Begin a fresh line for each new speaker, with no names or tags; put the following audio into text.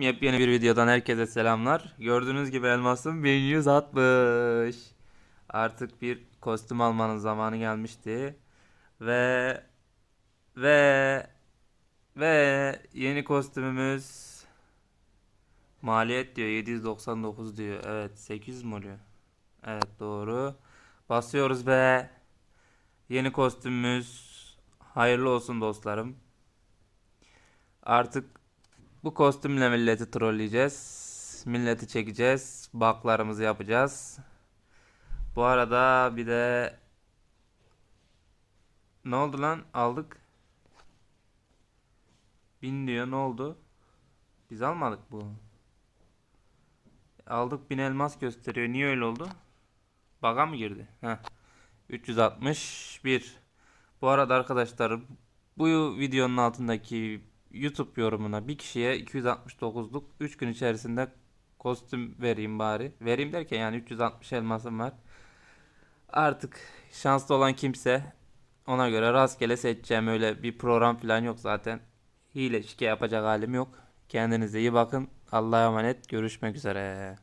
Yepyeni bir videodan herkese selamlar. Gördüğünüz gibi elmasım 1160. Artık bir kostüm almanın zamanı gelmişti. Ve ve ve yeni kostümümüz maliyet diyor 799 diyor. Evet 800 mi oluyor? Evet doğru. Basıyoruz be. Yeni kostümümüz hayırlı olsun dostlarım. Artık bu kostümle milleti trolleyeceğiz. Milleti çekeceğiz. Baklarımızı yapacağız. Bu arada bir de ne oldu lan? Aldık. Bin diyor. Ne oldu? Biz almadık bu. Aldık bin elmas gösteriyor. Niye öyle oldu? Baga mı girdi? Heh. 361. Bu arada arkadaşlar bu videonun altındaki YouTube yorumuna bir kişiye 269'luk 3 gün içerisinde kostüm vereyim bari. Vereyim derken yani 360 elmasım var. Artık şanslı olan kimse ona göre rastgele seçeceğim. Öyle bir program falan yok zaten. Hile şike yapacak halim yok. Kendinize iyi bakın. Allah'a emanet. Görüşmek üzere.